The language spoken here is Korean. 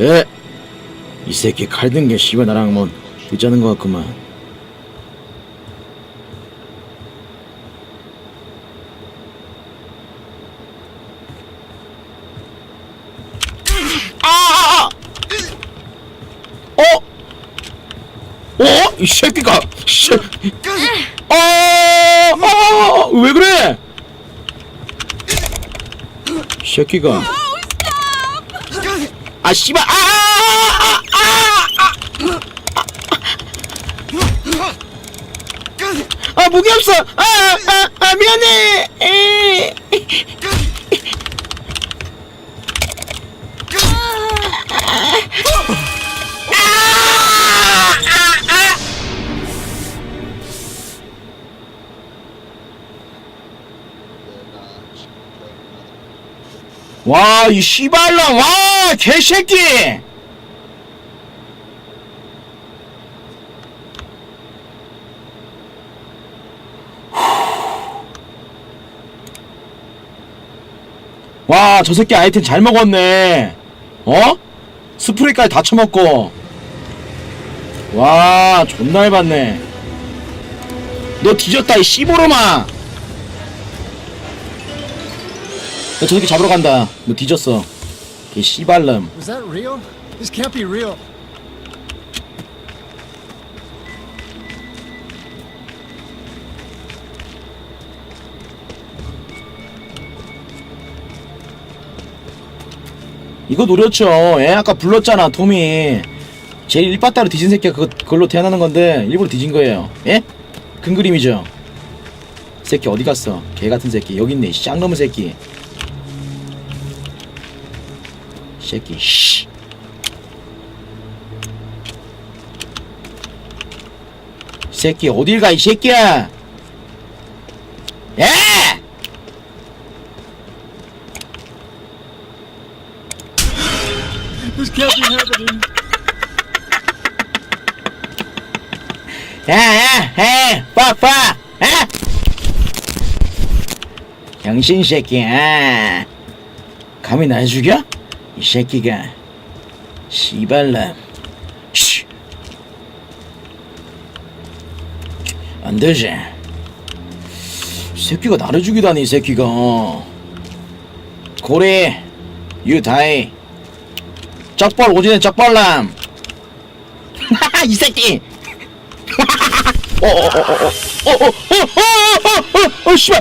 예. 이 새끼 칼든 게 씨발 나랑 뭐 괜찮은 것 같구만. 아! 어? 어? 이 새끼가 씨. 어! 어! 왜 그래? 이 새끼가 아 씨발 아! 아! 아! 아! 아 무기 없어 아! 아! 아 미안해 와, 이 씨발랑, 와, 개새끼! 와, 저 새끼 아이템 잘 먹었네. 어? 스프레이까지 다 처먹고. 와, 존나 해봤네. 너 뒤졌다, 이 씨보로마! 저 새끼 잡으러 간다. 너 뒤졌어. 개 씨발놈. Was that real? This can't be real. 이거 노렸죠. 예, 아까 불렀잖아, 톰이. 제일 일바따로 뒤진 새끼가 그거, 그걸로 태어나는 건데, 일부러 뒤진 거예요. 예? 큰 그림이죠. 새끼 어디 갔어? 개 같은 새끼. 여기 있네, 쌍놈의 새끼. 새끼, 씨. 새끼, 어딜 가, 이 새끼야! 예! This can't be happening. 야, 야, 해, 빡빡, 에? 병신 새끼야. 감히 날 죽여? 이 새끼가 씨발람. 씨. 안 되지. 이 새끼가 나를 죽이다니 이 새끼가. 고래, 유다이, 쩍벌 오지네 쩍벌람. 이 새끼. 어어어어어어어어어어어 씨발